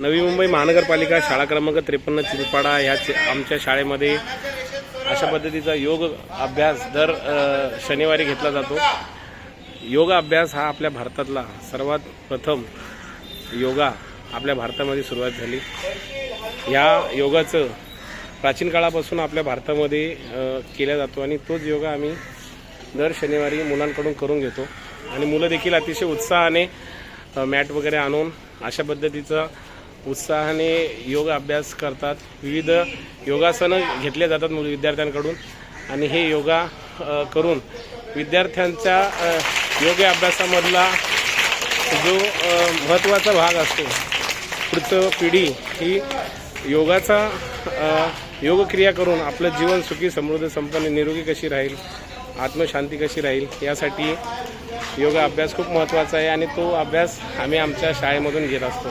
नवी मुंबई महानगरपालिका शाळा क्रमांक त्रेपन्न चिलपाडा ह्या आमच्या शाळेमध्ये अशा पद्धतीचा योग अभ्यास दर शनिवारी घेतला जातो. योग अभ्यास हा आपल्या भारतातला सर्वात प्रथम योगा आपल्या भारतामध्ये सुरुवात झाली. या योगाचं प्राचीन काळापासून आपल्या भारतामध्ये केला जातो आणि तोच योगा आम्ही दर शनिवारी मुलांकडून करून घेतो. आणि मुलं देखील अतिशय उत्साहाने मॅट वगैरे आणून अशा पद्धतीचा उत्साहाने योग अभ्यास करतात. विविध योगासनं घेतले जातात विद्यार्थ्यांकडून. आणि हे योगा करून विद्यार्थ्यांच्या योग अभ्यासामधला जो महत्त्वाचा भाग असतो पुढचं पिढी ही योगाचा योगक्रिया करून आपलं जीवन सुखी समृद्ध संपन्न निरोगी कशी राहील आत्मशांती कशी राहील यासाठी योग अभ्यास खूप महत्त्वाचा आहे. आणि तो अभ्यास आम्ही आमच्या शाळेमधून घेत असतो.